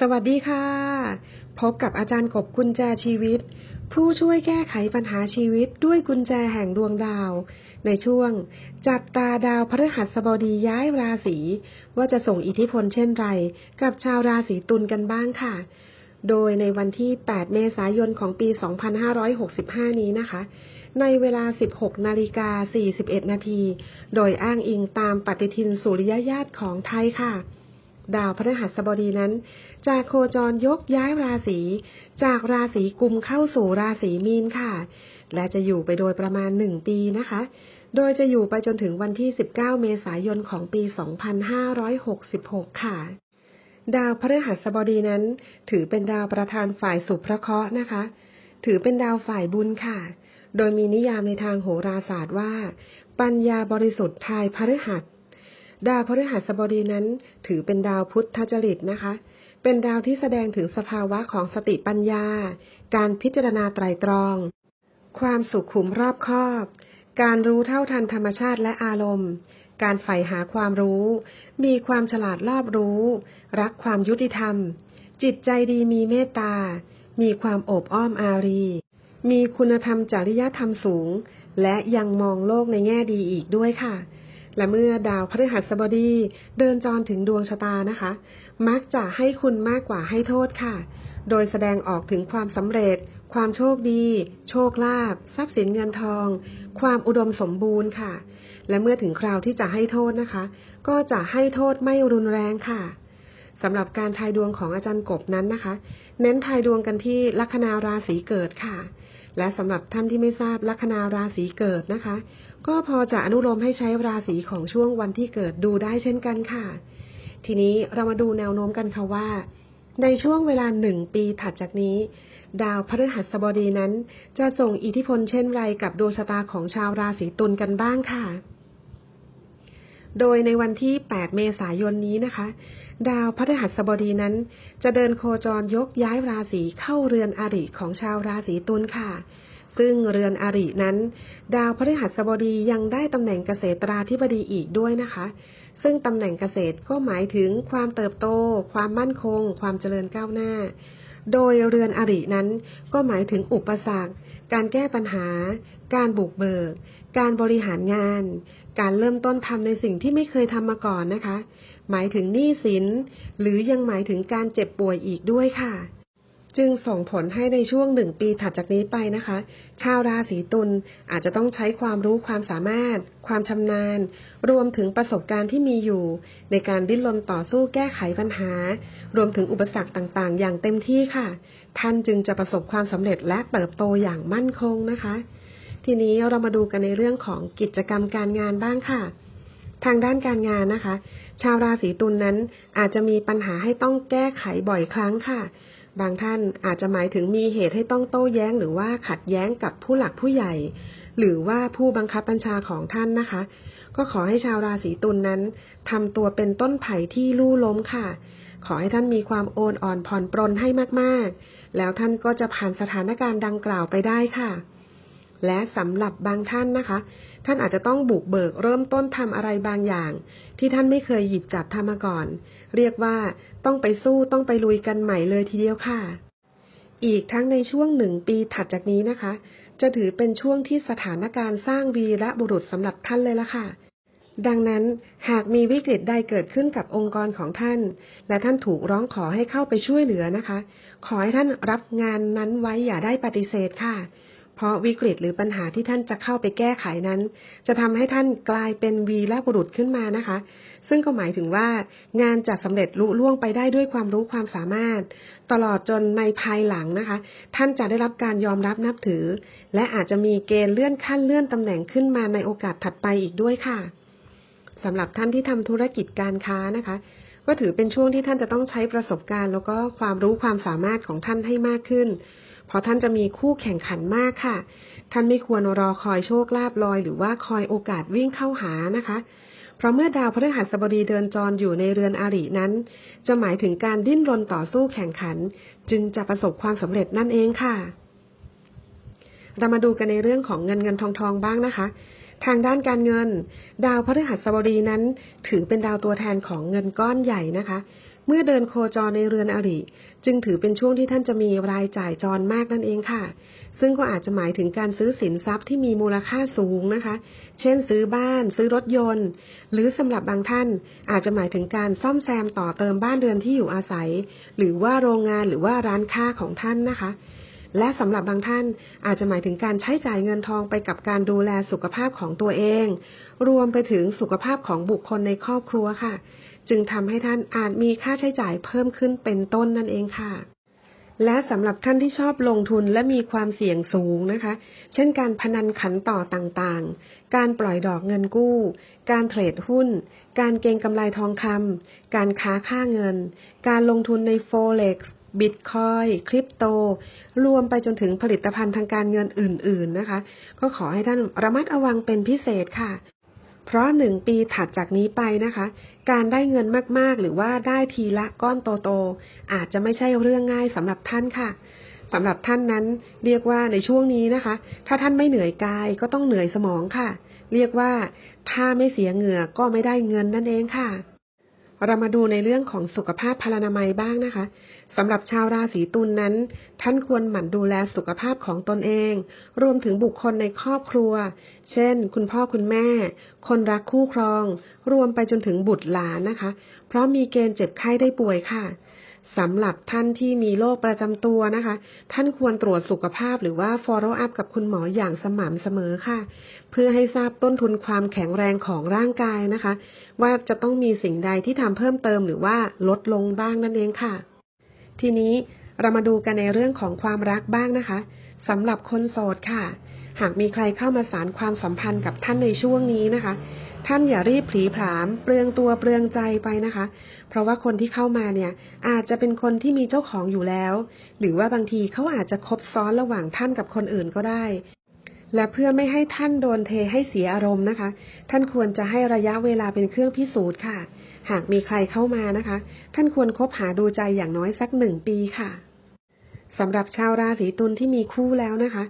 สวัสดีค่ะ พบกับอาจารย์กบกุญแจชีวิต ผู้ช่วยแก้ไขปัญหาชีวิตด้วยกุญแจแห่งดวงดาว ในช่วง จับตาดาวพฤหัสบดีย้ายราศีว่าจะส่งอิทธิพลเช่นไร กับชาวราศีตุลกันบ้างค่ะ โดยในวันที่ 8 เมษายนของปี 2565 นี้นะคะ ในเวลา 16 นาฬิกา 41 นาที โดยอ้างอิงตามปฏิทินสุริยญาตของไทยค่ะ ดาวพฤหัสบดีนั้น จากโคจรยกย้ายราศี จากราศีกุมเข้าสู่ราศีมีนค่ะ และจะอยู่ไปโดยประมาณหนึ่งปีนะคะ โดยจะอยู่ไปจนถึงวันที่ 19 เมษายนของปี 2566 ค่ะดาวพฤหัสบดีนั้น ถือเป็นดาวประธานฝ่ายสุภเคราะห์นะคะ ถือเป็นดาวฝ่ายบุญค่ะ โดยมีนิยามในทางโหราศาสตร์ว่า ปัญญาบริสุทธิ์ทายพฤหัส ดาวพฤหัสบดีนั้น ถือเป็นดาวพุทธจริตนะคะ เป็นดาวที่แสดงถึงสภาวะของสติปัญญา การพิจารณาไตรตรอง ความสุขขุมรอบคอบ การรู้เท่าทันธรรมชาติและอารมณ์ การใฝ่หาความรู้ มีความฉลาดรอบรู้ รักความยุติธรรม จิตใจดีมีเมตตา มีความโอบอ้อมอารี มีคุณธรรมจริยธรรมสูง และยังมองโลกในแง่ดีอีกด้วยค่ะ และเมื่อดาวพฤหัสบดีเดินจรถึงดวงชะตานะคะ มักจะให้คุณมากกว่าให้โทษค่ะ โดยแสดงออกถึงความสำเร็จ ความโชคดี โชคลาภทรัพย์สินเงินทอง ความอุดมสมบูรณ์ค่ะ และเมื่อถึงคราวที่จะให้โทษนะคะ ก็จะให้โทษไม่รุนแรงค่ะสำหรับการทายดวงของอาจารย์กบนั้นนะคะ เน้นทายดวงกันที่ลัคนาราศีเกิดค่ะ และสำหรับท่านที่ไม่ทราบลัคนาราศีเกิดนะคะ ก็พอจะอนุโลมให้ใช้ราศีของช่วงวันที่เกิดดูได้เช่นกันค่ะ ทีนี้เรามาดูแนวโน้มกันค่ะว่า ในช่วงเวลาหนึ่งปีถัดจากนี้ ดาวพฤหัสบดีนั้น จะส่งอิทธิพลเช่นไรกับดวงชะตาของชาวราศีตุลกันบ้างค่ะ โดยในวันที่ 8 เมษายนนี้นะคะ ดาวพฤหัสบดีนั้น จะเดินโคจรยกย้ายราศีเข้าเรือนอริของชาวราศีตุลค่ะ ซึ่งเรือนอรินั้น ดาวพฤหัสบดียังได้ตำแหน่งเกษตราธิบดีอีกด้วยนะคะ ซึ่งตำแหน่งเกษตรก็หมายถึงความเติบโต ความมั่นคง ความเจริญก้าวหน้า โดยเรือนอรินั้นก็หมายถึงอุปสรรค การแก้ปัญหา การบุกเบิก การบริหารงาน การเริ่มต้นทำในสิ่งที่ไม่เคยทำมาก่อนนะคะ หมายถึงหนี้สิน หรือยังหมายถึงการเจ็บป่วยอีกด้วยค่ะ จึงส่งผลให้ในช่วงหนึ่งปีถัดจากนี้ไปนะคะ ชาวราศีตุลอาจจะต้องใช้ความรู้ความสามารถ ความชำนาญ รวมถึงประสบการณ์ที่มีอยู่ ในการดิ้นรนต่อสู้แก้ไขปัญหา รวมถึงอุปสรรคต่างๆ อย่างเต็มที่ค่ะ ท่านจึงจะประสบความสำเร็จและเติบโตอย่างมั่นคงนะคะ ทีนี้เรามาดูกันในเรื่องของกิจกรรมการงานบ้างค่ะทางด้านการงานนะคะ ชาวราศีตุลนนั้นอาจจะมีปัญหาให้ต้องแก้ไขบ่อยครั้งค่ะ บางท่านอาจจะหมายถึงมีเหตุให้ต้องโต้แย้ง หรือว่าขัดแย้งกับผู้หลักผู้ใหญ่ หรือว่าผู้บังคับบัญชาของท่านนะคะ ก็ขอให้ชาวราศีตุลนนั้นทำตัวเป็นต้นไผ่ที่ลู่ล้มค่ะ ขอให้ท่านมีความโอนอ่อนผ่อนปรนให้มากๆ แล้วท่านก็จะผ่านสถานการณ์ดังกล่าวไปได้ค่ะ และสำหรับบางท่านนะคะ ท่านอาจจะต้องบุกเบิกเริ่มต้นทำอะไรบางอย่าง ที่ท่านไม่เคยหยิบจับทำมาก่อน เรียกว่าต้องไปสู้ต้องไปลุยกันใหม่เลยทีเดียวค่ะ อีกทั้งในช่วงหนึ่งปีถัดจากนี้นะคะ จะถือเป็นช่วงที่สถานการณ์สร้างวีระบุรุษสำหรับท่านเลยละค่ะดังนั้นหากมีวิกฤตใดเกิดขึ้นกับองค์กรของท่าน และท่านถูกร้องขอให้เข้าไปช่วยเหลือนะคะ ขอให้ท่านรับงานนั้นไว้อย่าได้ปฏิเสธค่ะ เพราะวิกฤตหรือปัญหาที่ท่านจะเข้าไปแก้ไขนั้น จะทำให้ท่านกลายเป็นวีรบุรุษขึ้นมานะคะ ซึ่งก็หมายถึงว่างานจะสำเร็จลุล่วงไปได้ด้วยความรู้ความสามารถ ตลอดจนในภายหลังนะคะ ท่านจะได้รับการยอมรับนับถือ และอาจจะมีเกณฑ์เลื่อนขั้นเลื่อนตำแหน่งขึ้นมาในโอกาสถัดไปอีกด้วยค่ะสำหรับท่านที่ทำธุรกิจการค้านะคะก็ถือเป็นช่วงที่ท่านจะต้องใช้ประสบการณ์ แล้วก็ความรู้ความสามารถของท่านให้มากขึ้น ราะท่านจะมีคู่แข่งขันมากค่ะ ท่านไม่ควรรอคอยโชคลาภลอย หรือว่าคอยโอกาสวิ่งเข้าหานะคะ เพราะเมื่อดาวพฤหัสบดีเดินจรอยู่ในเรือนอารินั้น จะหมายถึงการดิ้นรนต่อสู้แข่งขัน จึงจะประสบความสำเร็จนั่นเองค่ะ เรามาดูกันในเรื่องของเงินเงินทองทองบ้างนะคะทางด้านการเงิน ดาวพฤหัสบดีนั้น ถือเป็นดาวตัวแทนของเงินก้อนใหญ่นะคะ เมื่อเดินโคจรในเรือนอริ จึงถือเป็นช่วงที่ท่านจะมีรายจ่ายจรมากนั่นเองค่ะ ซึ่งก็อาจจะหมายถึงการซื้อสินทรัพย์ที่มีมูลค่าสูงนะคะ เช่น ซื้อบ้าน ซื้อรถยนต์ หรือสำหรับบางท่านอาจจะหมายถึงการซ่อมแซมต่อเติมบ้านเรือนที่อยู่อาศัย หรือว่าโรงงานหรือว่าร้านค้าของท่านนะคะและสำหรับบางท่านอาจจะหมายถึงการใช้จ่ายเงินทองไปกับการดูแลสุขภาพของตัวเอง รวมไปถึงสุขภาพของบุคคลในครอบครัวค่ะ จึงทำให้ท่านอาจมีค่าใช้จ่ายเพิ่มขึ้นเป็นต้นนั่นเองค่ะ และสำหรับท่านที่ชอบลงทุนและมีความเสี่ยงสูงนะคะ เช่นการพนันขันต่อต่างๆ การปล่อยดอกเงินกู้ การเทรดหุ้น การเก็งกำไรทองคำการค้าค่าเงิน การลงทุนในโฟเล็กซ์บิตคอยคริปโต รวมไปจนถึงผลิตภัณฑ์ทางการเงินอื่น ๆ นะคะ ก็ขอให้ท่านระมัดระวังเป็นพิเศษค่ะ เพราะหนึ่งปีถัดจากนี้ไปนะคะ การได้เงินมากๆ หรือว่าได้ทีละก้อนโตๆ อาจจะไม่ใช่เรื่องง่ายสำหรับท่านค่ะสำหรับท่านนั้นเรียกว่าในช่วงนี้นะคะ ถ้าท่านไม่เหนื่อยกายก็ต้องเหนื่อยสมองค่ะ เรียกว่าถ้าไม่เสียเหงื่อก็ไม่ได้เงินนั่นเองค่ะ เรามาดูในเรื่องของสุขภาพพลานามัยบ้างนะคะสำหรับชาวราศีตุลนนั้น ท่านควรหมั่นดูแลสุขภาพของตนเอง รวมถึงบุคคลในครอบครัว เช่น คุณพ่อคุณแม่ คนรักคู่ครอง รวมไปจนถึงบุตรหลานนะคะ เพราะมีเกณฑ์เจ็บไข้ได้ป่วยค่ะ สำหรับท่านที่มีโรคประจำตัวนะคะ ท่านควรตรวจสุขภาพหรือว่า follow up กับคุณหมออย่างสม่ำเสมอค่ะ เพื่อให้ทราบต้นทุนความแข็งแรงของร่างกายนะคะ ว่าจะต้องมีสิ่งใดที่ทำเพิ่มเติมหรือว่าลดลงบ้างนั่นเองค่ะ ทีนี้เรามาดูกันในเรื่องของความรักบ้างนะคะสำหรับคนโสดค่ะ หากมีใครเข้ามาสารความสัมพันธ์กับท่านในช่วงนี้นะคะ ท่านอย่ารีบผลีผลาม เปลืองตัวเปลืองใจไปนะคะ เพราะว่าคนที่เข้ามาเนี่ย อาจจะเป็นคนที่มีเจ้าของอยู่แล้ว หรือว่าบางทีเขาอาจจะคบซ้อนระหว่างท่านกับคนอื่นก็ได้ และเพื่อไม่ให้ท่านโดนเทให้เสียอารมณ์นะคะ ท่านควรจะให้ระยะเวลาเป็นเครื่องพิสูจน์ค่ะ หากมีใครเข้ามานะคะ ท่านควรคบหาดูใจอย่างน้อยสักหนึ่งปีค่ะสำหรับชาวราศีตุลที่มีคู่แล้วนะคะ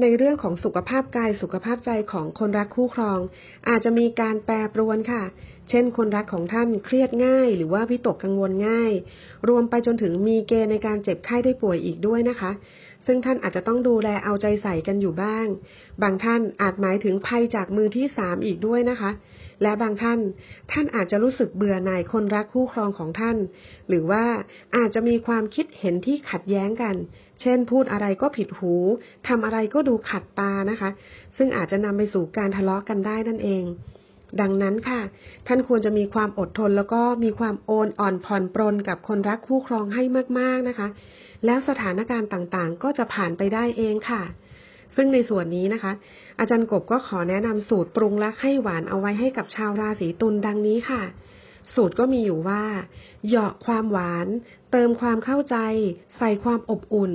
ในเรื่องของสุขภาพกายสุขภาพใจของคนรักคู่ครอง อาจจะมีการแปรปรวนค่ะ เช่น คนรักของท่านเครียดง่าย หรือว่าวิตกกังวลง่าย รวมไปจนถึงมีเกณฑ์ในการเจ็บไข้ได้ป่วยอีกด้วยนะคะ ซึ่งท่านอาจจะต้องดูแลเอาใจใส่กันอยู่บ้าง บางท่านอาจหมายถึงภัยจากมือที่สามอีกด้วยนะคะ และบางท่านท่านอาจจะรู้สึกเบื่อหน่ายคนรักคู่ครองของท่าน หรือว่าอาจจะมีความคิดเห็นที่ขัดแย้งกัน เช่น พูดอะไรก็ผิดหูทำอะไรก็ดูขัดตานะคะ ซึ่งอาจจะนำไปสู่การทะเลาะกันได้นั่นเองดังนั้นค่ะ ท่านควรจะมีความอดทนแล้วก็มีความโอนอ่อนผ่อนปรนกับคนรักคู่ครองให้มาก ๆนะคะ แล้วสถานการณ์ต่างๆ ก็จะผ่านไปได้เองค่ะ ซึ่งในส่วนนี้นะคะ อาจารย์กบก็ขอแนะนำสูตรปรุงรักให้หวานเอาไว้ให้กับชาวราศีตุลดังนี้ค่ะ สูตรก็มีอยู่ว่า เหยาะความหวาน เติมความเข้าใจ ใส่ความอบอุ่น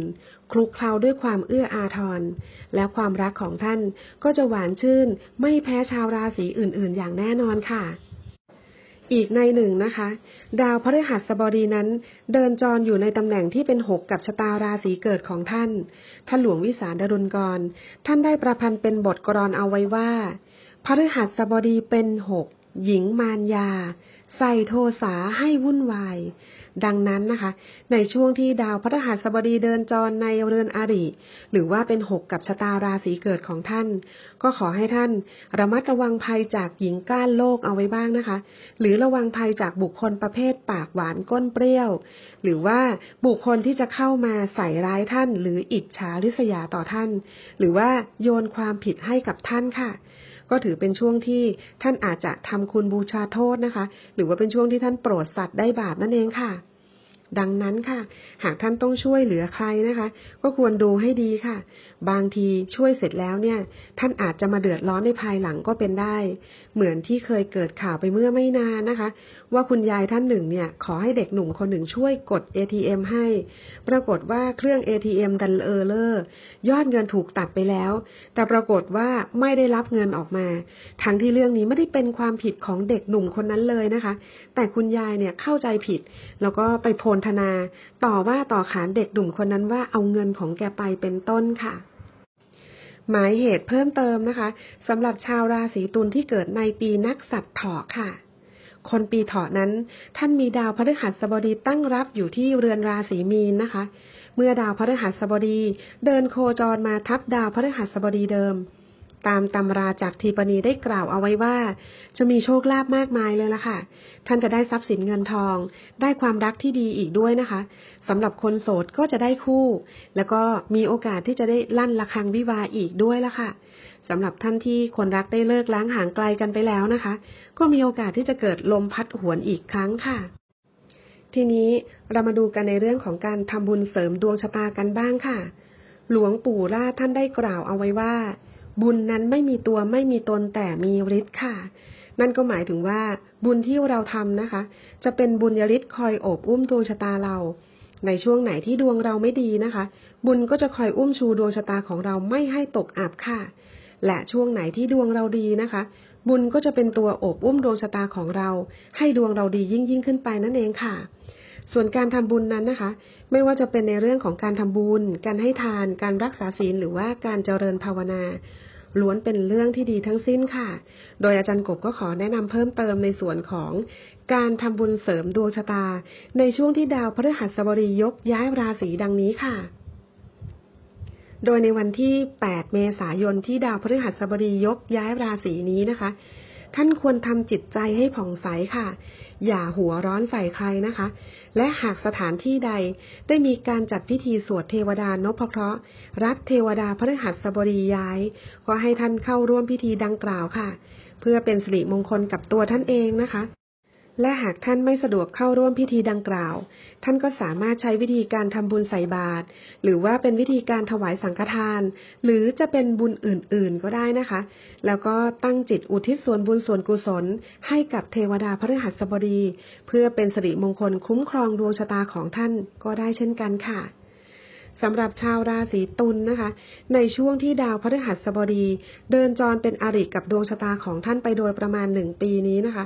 คลุกเคล้าด้วยความเอื้ออาทร และความรักของท่านก็จะหวานชื่น ไม่แพ้ชาวราศีอื่นๆ อย่างแน่นอนค่ะ อีกในหนึ่งนะคะ ดาวพฤหัสบดีนั้น เดินจรอยู่ในตำแหน่งที่เป็นหกกับชะตาราศีเกิดของท่านท่านหลวงวิสารดรุณกร ท่านได้ประพันธ์เป็นบทกรอนเอาไว้ว่าพฤหัสบดีเป็นหกหญิงมารยา ใส่โทสาให้วุ่นวาย ดังนั้นนะคะ ในช่วงที่ดาวพฤหัสบดีเดินจรในเรือนอริ หรือว่าเป็นหกกับชะตาราศีเกิดของท่าน ก็ขอให้ท่านระมัดระวังภัยจากหญิงก้านโลกเอาไว้บ้างนะคะ หรือระวังภัยจากบุคคลประเภทปากหวานก้นเปรี้ยว หรือว่าบุคคลที่จะเข้ามาใส่ร้ายท่าน หรืออิจฉาริษยาต่อท่าน หรือว่าโยนความผิดให้กับท่านค่ะ ก็ถือเป็นช่วงที่ท่านอาจจะทำคุณบูชาโทษนะคะ หรือว่าเป็นช่วงที่ท่านโปรดสัตว์ได้บาปนั่นเองค่ะ ดังนั้นค่ะ หากท่านต้องช่วยเหลือใครนะคะ ก็ควรดูให้ดีค่ะ บางทีช่วยเสร็จแล้วเนี่ย ท่านอาจจะมาเดือดร้อนในภายหลังก็เป็นได้ เหมือนที่เคยเกิดข่าวไปเมื่อไม่นานนะคะ ว่าคุณยายท่านหนึ่งเนี่ย ขอให้เด็กหนุ่มคนหนึ่งช่วยกด ATM ให้ ปรากฏว่าเครื่อง ATM ดันเออร์เลอร์ยอดเงินถูกตัดไปแล้ว แต่ปรากฏว่าไม่ได้รับเงินออกมา ทั้งที่เรื่องนี้ไม่ได้เป็นความผิดของเด็กหนุ่มคนนั้นเลยนะคะ แต่คุณยายเนี่ยเข้าใจผิดแล้วก็ไปโพลธนา ต่อว่าต่อขานเด็กหนุ่มคนนั้นว่าเอาเงินของแกไปเป็นต้นค่ะ หมายเหตุเพิ่มเติมนะคะสำหรับชาวราศีตุลที่เกิดในปีนักสัตว์ถอค่ะคนปีเถาะนั้น ท่านมีดาวพฤหัสบดีตั้งรับอยู่ที่เรือนราศีมีนนะคะ เมื่อดาวพฤหัสบดี เดินโคจรมาทับดาวพฤหัสบดีเดิม ตามตำราจากทีปณีได้กล่าวเอาไว้ว่า จะมีโชคลาภมากมายเลยล่ะค่ะ ท่านจะได้ทรัพย์สินเงินทอง ได้ความรักที่ดีอีกด้วยนะคะสำหรับคนโสดก็จะได้คู่ แล้วก็มีโอกาสที่จะได้ลั่นระฆังวิวาอีกด้วยล่ะค่ะสำหรับท่านที่คนรักได้เลิกล้างห่างไกลกันไปแล้วนะคะ ก็มีโอกาสที่จะเกิดลมพัดหวนอีกครั้งค่ะ ทีนี้เรามาดูกันในเรื่องของการทำบุญเสริมดวงชะตากันบ้างค่ะ หลวงปู่ล่าท่านได้กล่าวเอาไว้ว่า บุญนั้นไม่มีตัวไม่มีตนแต่มีฤทธิ์ค่ะ นั่นก็หมายถึงว่าบุญที่เราทำนะคะ จะเป็นบุญยฤทธิ์คอยโอบอุ้มดวงชะตาเรา ในช่วงไหนที่ดวงเราไม่ดีนะคะ บุญก็จะคอยอุ้มชูดวงชะตาของเราไม่ให้ตกอับค่ะ และช่วงไหนที่ดวงเราดีนะคะ บุญก็จะเป็นตัวโอบอุ้มดวงชะตาของเรา ให้ดวงเราดียิ่งยิ่งขึ้นไปนั่นเองค่ะส่วนการทำบุญนั้นนะคะ ไม่ว่าจะเป็นในเรื่องของการทำบุญ การให้ทาน การรักษาศีลหรือว่าการเจริญภาวนา ล้วนเป็นเรื่องที่ดีทั้งสิ้นค่ะ โดยอาจารย์กบก็ขอแนะนำเพิ่มเติมในส่วนของการทำบุญเสริมดวงชะตา ในช่วงที่ดาวพฤหัสบดียกย้ายราศีดังนี้ค่ะโดยในวันที่ 8 เมษายนที่ดาวพฤหัสบดียกย้ายราศีนี้นะคะ ท่านควรทำจิตใจให้ผ่องใสค่ะ อย่าหัวร้อนใส่ใครนะคะ และหากสถานที่ใดได้มีการจัดพิธีสวดเทวดานพเคราะห์ รับเทวดาพฤหัสบดีย้าย ก็ให้ท่านเข้าร่วมพิธีดังกล่าวค่ะ เพื่อเป็นสิริมงคลกับตัวท่านเองนะคะ และหากท่านไม่สะดวกเข้าร่วมพิธีดังกล่าว ท่านก็สามารถใช้วิธีการทำบุญใส่บาตรหรือว่าเป็นวิธีการถวายสังฆทาน หรือจะเป็นบุญอื่นๆก็ได้นะคะ แล้วก็ตั้งจิตอุทิศส่วนบุญส่วนกุศล ให้กับเทวดาพฤหัสบดี เพื่อเป็นสิริมงคลคุ้มครองดวงชะตาของท่านก็ได้เช่นกันค่ะ สำหรับชาวราศีตุลนนะคะ ในช่วงที่ดาวพฤหัสบดี เดินจรเป็นอริกับดวงชะตาของท่านไปโดยประมาณหนึ่งปีนี้นะคะ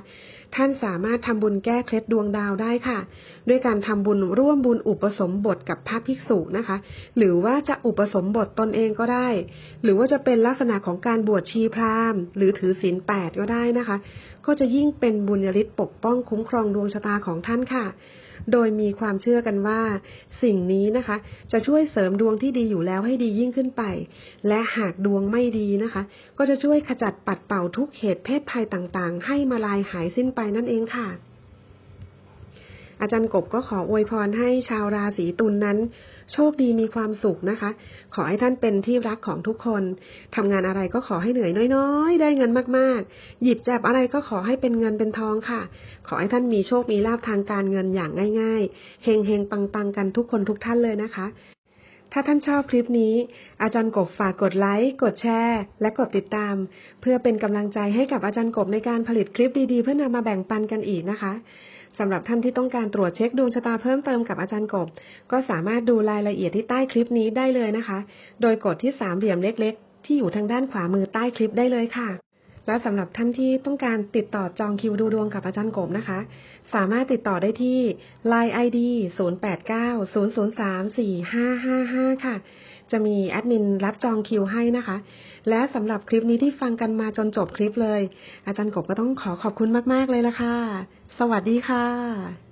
ท่านสามารถทำบุญแก้เคล็ดดวงดาวได้ค่ะ ด้วยการทำบุญร่วมบุญอุปสมบทกับพระภิกษุนะคะ หรือว่าจะอุปสมบทตนเองก็ได้ หรือว่าจะเป็นลักษณะของการบวชชีพราหมณ์ หรือถือศีลแปดก็ได้นะคะก็จะยิ่งเป็นบุญยฤทธิ์ปกป้องคุ้มครองดวงชะตาของท่านค่ะ โดยมีความเชื่อกันว่า สิ่งนี้นะคะ จะช่วยเสริมดวงที่ดีอยู่แล้วให้ดียิ่งขึ้นไป และหากดวงไม่ดีนะคะ ก็จะช่วยขจัดปัดเป่าทุกเหตุเพศภัยต่างๆ ให้มาลายหายสิ้นไปนั่นเองค่ะ อาจารย์กบก็ขออวยพรให้ชาวราศีตุลนนั้น โชคดีมีความสุขนะคะ ขอให้ท่านเป็นที่รักของทุกคนทำงานอะไรก็ขอให้เหนื่อยน้อยๆ ได้เงินมากๆ หยิบจับอะไรก็ขอให้เป็นเงินเป็นทองค่ะ ขอให้ท่านมีโชคมีลาภทางการเงินอย่างง่ายๆเฮงๆปังๆกันทุกคนทุกท่านเลยนะคะถ้าท่านชอบคลิปนี้ อาจารย์กบฝากกดไลค์ กดแชร์ และกดติดตาม เพื่อเป็นกำลังใจให้กับอาจารย์กบในการผลิตคลิปดีๆ เพื่อนำมาแบ่งปันกันอีกนะคะ สำหรับท่านที่ต้องการตรวจเช็คดวงชะตาเพิ่มเติมกับอาจารย์กบ ก็สามารถดูรายละเอียดที่ใต้คลิปนี้ได้เลยนะคะ โดยกดที่สามเหลี่ยมเล็ก ๆ ที่อยู่ทางด้านขวามือใต้คลิปได้เลยค่ะ และสำหรับท่านที่ต้องการติดต่อจองคิวดูดวงกับอาจารย์กบนะคะ สามารถติดต่อได้ที่ Line ID 0890034555 ค่ะ จะมีแอดมินรับจองคิวให้นะคะ และสำหรับคลิปนี้ที่ฟังกันมาจนจบคลิปเลย อาจารย์กบก็ต้องขอขอบคุณมาก ๆ เลยละค่ะ สวัสดีค่ะ